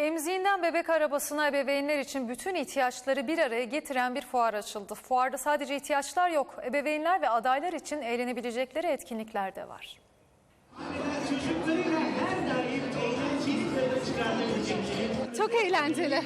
Emziğinden bebek arabasına ebeveynler için bütün ihtiyaçları bir araya getiren bir fuar açıldı. Fuarda sadece ihtiyaçlar yok, ebeveynler ve adaylar için eğlenebilecekleri etkinlikler de var. Çok eğlenceli.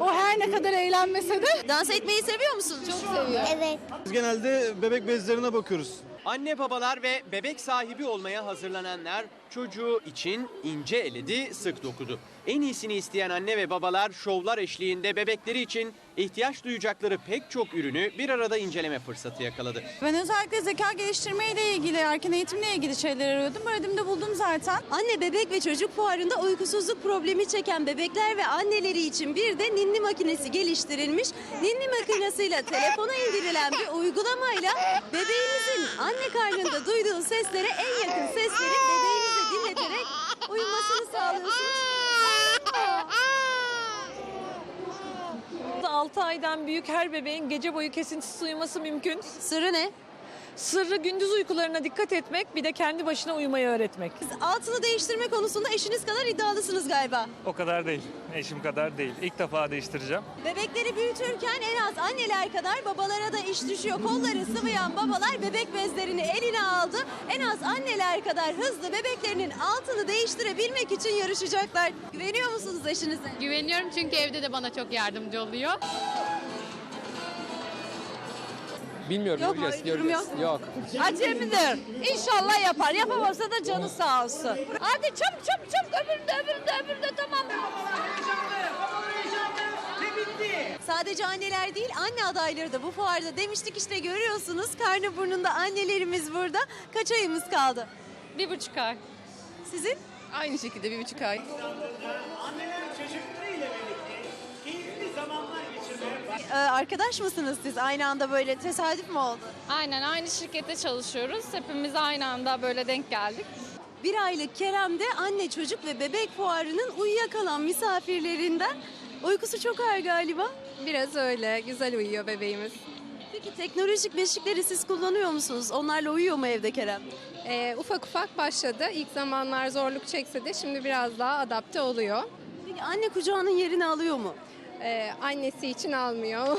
O her ne kadar eğlenmese de Dans etmeyi seviyor musun? Çok seviyorum. Evet. Biz genelde bebek bezlerine bakıyoruz. Anne babalar ve bebek sahibi olmaya hazırlananlar çocuğu için ince eledi, sık dokudu. En iyisini isteyen anne ve babalar şovlar eşliğinde bebekleri için ihtiyaç duyacakları pek çok ürünü bir arada inceleme fırsatı yakaladı. ben özellikle zeka geliştirmeyle ilgili, erken eğitimle ilgili şeyler arıyordum. Aradığımda buldum zaten. Anne bebek ve çocuk fuarında uykusuzluk problemi çeken bebekler ve anneleri için bir de ninni makinesi geliştirilmiş. Ninni makinesiyle telefona indirilen bir uygulamayla bebeğinizin anne karnında duyduğu seslere en yakın sesleri uyumasını sağlıyorsunuz. 6 aydan büyük her bebeğin gece boyu kesintisiz uyuması mümkün. Sırrı ne? Sırrı gündüz uykularına dikkat etmek, bir de kendi başına uyumayı öğretmek. Altını değiştirme konusunda eşiniz kadar iddialısınız galiba. O kadar değil. Eşim kadar değil. İlk defa değiştireceğim. Bebekleri büyütürken en az anneler kadar babalara da iş düşüyor. Kolları sıvayan babalar bebek bezlerini eline aldı. En az anneler kadar hızlı bebeklerinin altını değiştirebilmek için yarışacaklar. Güveniyor musunuz eşinize? Güveniyorum çünkü evde de bana çok yardımcı oluyor. Bilmiyorum Yok göreceğiz. Yorum göreceğiz. yok Yok. Acemidir. İnşallah yapar. Yapamazsa da canı sağ olsun. Hadi çabuk çabuk çabuk öbüründe öbüründe öbüründe tamam. Sadece anneler değil anne adayları da bu fuarda demiştik işte görüyorsunuz karnı burnunda annelerimiz burada. Kaç ayımız kaldı? Bir buçuk ay. Sizin? Aynı şekilde bir buçuk ay. anneler çocuklarıyla birlikte keyifli zamanlar Ee, arkadaş mısınız siz? Aynı anda böyle tesadüf mü oldu? Aynen aynı şirkette çalışıyoruz. Hepimiz aynı anda böyle denk geldik. Bir aylık Kerem de anne çocuk ve bebek fuarının uyuyakalan misafirlerinden. Uykusu çok ağır galiba. Biraz öyle. Güzel uyuyor bebeğimiz. Peki teknolojik beşikleri siz kullanıyor musunuz? Onlarla uyuyor mu evde Kerem? Ee, ufak ufak başladı. İlk zamanlar zorluk çekse de şimdi biraz daha adapte oluyor. Peki anne kucağının yerini alıyor mu? Ee, annesi için almıyor.